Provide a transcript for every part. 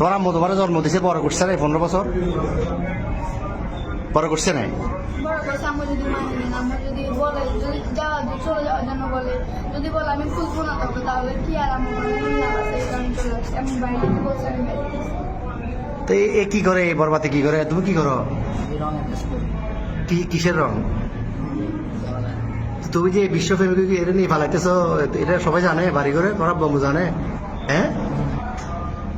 তোমার আম্মু তোমার জন্ম দিছে বড় করছে না এই পনেরো বছর। বড় করছে না বড় কথা আমার যদি নেন আমার যদি বলে যদি যাওয়া চলে যাওয়ার জন্য বলে যদি বলে আমি খুঁজবো না তোকে তাহলে কি আর আমার না আছে এই কারণে চলে আসছে আমি বাইরে থেকে বলছি আমি বাইরে গেছি। তো এ- কি করে এই বরবাতে কি করে? তুমি কি করো? কি কিসের রং? তুমি যে বিশ্ব ফ্যামিলি এটা নিয়ে ফালাইতেছো এটা সবাই জানে বাড়ি করে তোমার বম্বু জানে হ্যাঁ?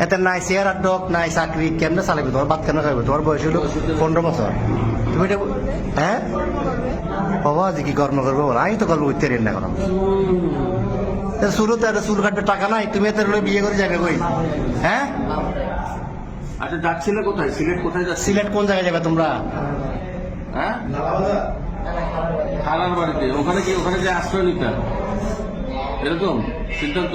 এতে নাই আর ডক নাই চাকরি কেমনে চালাবে তোমার বাদ কেন খাইবে তোমার বয়স হলো পনেরো বছর তুমি এটা হ্যাঁ বাবা যে কি কর্ম করব আমি তো কর্ম করতে পারি না শুরুতে একটা চুল কাটবে টাকা নাই তুমি এত বিয়ে করে যাবে কই হ্যাঁ আচ্ছা যাচ্ছিলে কোথায়? সিলেট কোথায় যাচ্ছি সিলেট কোন জায়গায় যাবে তোমরা? হ্যাঁ খালার বাড়িতে ওখানে কি ওখানে যে আশ্রয় নিতে? এরকম? সিদ্ধান্ত